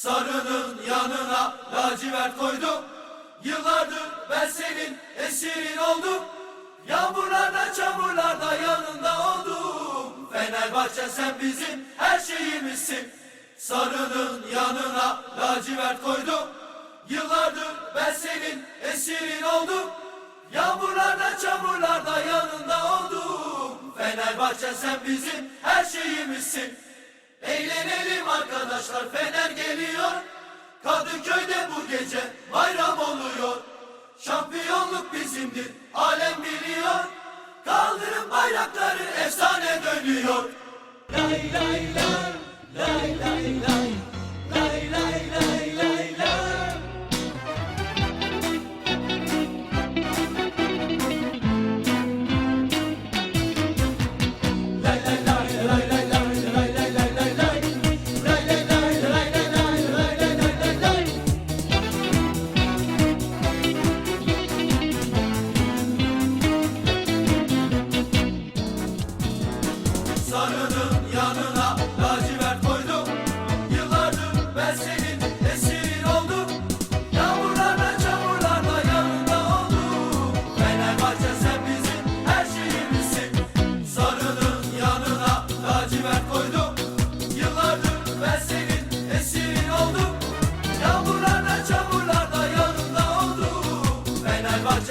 Sarının yanına lacivert koydum. Yıllardır ben senin esirin oldum. Yağmurlarda çamurlarda yanında oldum. Fenerbahçe sen bizim her şeyimizsin. Sarının yanına lacivert koydum. Yıllardır ben senin esirin oldum. Yağmurlarda çamurlarda yanında oldum. Fenerbahçe sen bizim her şeyimizsin arkadaşlar Fener geliyor. Kadıköy'de bu gece bayram oluyor. Şampiyonluk bizimdir alem biliyor. Kaldırın bayrakları efsane dönüyor. Lay lay lay lay lay lay sarının yanına lacivert koydum. Yıllardır ben senin esirin oldum. Yağmurlarla çamurlarla yanında oldum Fenerbahçe sen bizim her şeyimizsin. Sarının yanına lacivert koydum. Yıllardır ben senin esirin oldum. Yağmurlarla çamurlarla yanında oldum Fenerbahçe